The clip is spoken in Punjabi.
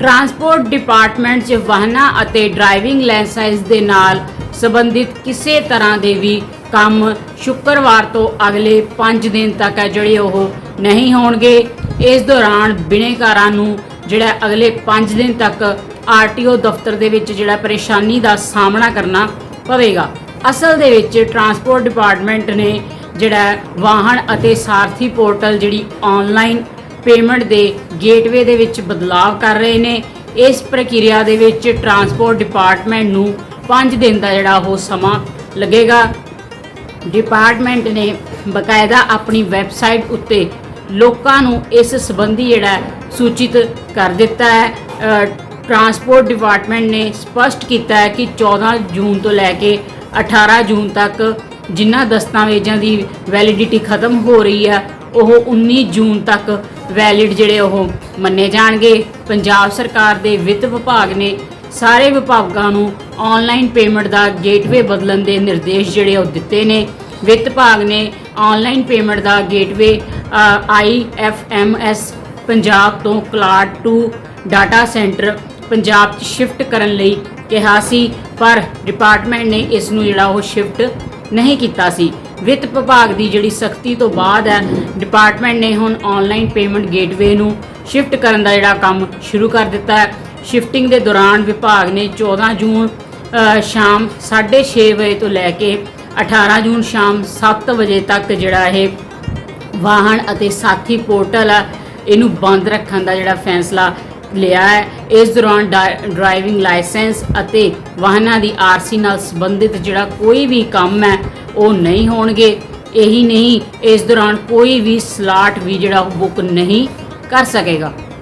ਟਰਾਂਸਪੋਰਟ ਡਿਪਾਰਟਮੈਂਟ 'ਚ ਵਾਹਨਾਂ ਅਤੇ ਡਰਾਈਵਿੰਗ ਲਾਇਸੈਂਸ ਦੇ ਨਾਲ ਸੰਬੰਧਿਤ ਕਿਸੇ ਤਰ੍ਹਾਂ ਦੇ ਵੀ ਕੰਮ ਸ਼ੁੱਕਰਵਾਰ ਤੋਂ ਅਗਲੇ 5 ਦਿਨ ਤੱਕ ਹੈ, ਜਿਹੜੇ ਉਹ ਨਹੀਂ ਹੋਣਗੇ। ਇਸ ਦੌਰਾਨ ਬਿਨੇਕਾਰਾਂ ਨੂੰ ਜਿਹੜਾ ਅਗਲੇ 5 ਦਿਨ ਤੱਕ ਆਰਟੀਓ ਦਫ਼ਤਰ ਦੇ ਵਿੱਚ ਜਿਹੜਾ ਪਰੇਸ਼ਾਨੀ ਦਾ ਸਾਹਮਣਾ ਕਰਨਾ ਪਵੇਗਾ। ਅਸਲ ਦੇ ਵਿੱਚ ਟਰਾਂਸਪੋਰਟ ਡਿਪਾਰਟਮੈਂਟ ਨੇ ਜਿਹੜਾ ਵਾਹਨ ਅਤੇ ਸਾਰਥੀ ਪੋਰਟਲ ਜਿਹੜੀ ਆਨਲਾਈਨ ਪੇਮੈਂਟ ਦੇ ਗੇਟਵੇ ਦੇ ਵਿੱਚ ਬਦਲਾਅ ਕਰ ਰਹੇ ਨੇ। ਇਸ ਪ੍ਰਕਿਰਿਆ ਦੇ ਵਿੱਚ ਟਰਾਂਸਪੋਰਟ ਡਿਪਾਰਟਮੈਂਟ ਨੂੰ 5 ਦਿਨ ਦਾ ਜਿਹੜਾ ਉਹ ਸਮਾਂ ਲੱਗੇਗਾ। ਡਿਪਾਰਟਮੈਂਟ ਨੇ ਬਕਾਇਦਾ ਆਪਣੀ ਵੈਬਸਾਈਟ ਉੱਤੇ ਲੋਕਾਂ ਨੂੰ ਇਸ ਸੰਬੰਧੀ ਜਿਹੜਾ ਸੂਚਿਤ ਕਰ ਦਿੱਤਾ ਹੈ। ਟਰਾਂਸਪੋਰਟ ਡਿਪਾਰਟਮੈਂਟ ਨੇ ਸਪਸ਼ਟ ਕੀਤਾ ਹੈ ਕਿ 14 ਜੂਨ ਤੋਂ ਲੈ ਕੇ 18 ਜੂਨ ਤੱਕ ਜਿਨ੍ਹਾਂ ਦਸਤਾਵੇਜ਼ਾਂ ਦੀ ਵੈਲਿਡਿਟੀ ਖਤਮ ਹੋ ਰਹੀ ਹੈ, ਉਹ 19 ਜੂਨ ਤੱਕ ਵੈਲਿਡ ਜਿਹੜੇ ਉਹ ਮੰਨੇ ਜਾਣਗੇ। ਪੰਜਾਬ ਸਰਕਾਰ ਦੇ ਵਿੱਤ ਵਿਭਾਗ ਨੇ ਸਾਰੇ ਵਿਭਾਗਾਂ ਨੂੰ ਆਨਲਾਈਨ ਪੇਮੈਂਟ ਦਾ ਗੇਟਵੇ ਬਦਲਣ ਦੇ ਨਿਰਦੇਸ਼ ਜਿਹੜੇ ਉਹ ਦਿੱਤੇ ਨੇ। ਵਿੱਤ ਵਿਭਾਗ ਨੇ ਆਨਲਾਈਨ ਪੇਮੈਂਟ ਦਾ ਗੇਟਵੇ ਆਈਐਫਐਮਐਸ ਪੰਜਾਬ ਤੋਂ cloud to data centre Punjab 'ਚ ਸ਼ਿਫਟ ਕਰਨ ਲਈ ਕਿਹਾ ਸੀ, ਪਰ ਡਿਪਾਰਟਮੈਂਟ ਨੇ ਇਸ ਨੂੰ ਜਿਹੜਾ ਉਹ ਸ਼ਿਫਟ ਨਹੀਂ ਕੀਤਾ ਸੀ। ਵਿੱਤ ਵਿਭਾਗ ਦੀ ਜਿਹੜੀ ਸਖਤੀ ਤੋਂ ਬਾਅਦ ਹੈ ਡਿਪਾਰਟਮੈਂਟ ਨੇ ਹੁਣ ਆਨਲਾਈਨ ਪੇਮੈਂਟ ਗੇਟਵੇ ਨੂੰ ਸ਼ਿਫਟ ਕਰਨ ਦਾ ਜਿਹੜਾ ਕੰਮ ਸ਼ੁਰੂ ਕਰ ਦਿੱਤਾ ਹੈ। ਸ਼ਿਫਟਿੰਗ ਦੇ ਦੌਰਾਨ ਵਿਭਾਗ ਨੇ 14 ਜੂਨ ਅ, ਸ਼ਾਮ 6:30 ਵਜੇ ਤੋਂ ਲੈ ਕੇ 18 ਜੂਨ ਸ਼ਾਮ 7 ਵਜੇ ਤੱਕ ਜਿਹੜਾ ਇਹ ਵਾਹਨ ਅਤੇ ਸਾਥੀ ਪੋਰਟਲ ਆ ਇਹਨੂੰ ਬੰਦ ਰੱਖਣ ਦਾ ਜਿਹੜਾ ਫੈਸਲਾ ਲਿਆ ਹੈ। ਇਸ ਦੌਰਾਨ ਡਰਾ- ਡਰਾਈਵਿੰਗ ਲਾਇਸੈਂਸ ਅਤੇ ਵਾਹਨਾਂ ਦੀ ਆਰਸੀ ਨਾਲ ਸੰਬੰਧਿਤ ਜਿਹੜਾ ਕੋਈ ਵੀ ਕੰਮ ਹੈ ਉਹ ਨਹੀਂ ਹੋਣਗੇ। ਇਹੀ ਨਹੀਂ, ਇਸ ਦੌਰਾਨ ਕੋਈ ਵੀ ਸਲਾਟ ਵੀ ਜਿਹੜਾ ਉਹ ਬੁੱਕ ਨਹੀਂ ਕਰ ਸਕੇਗਾ।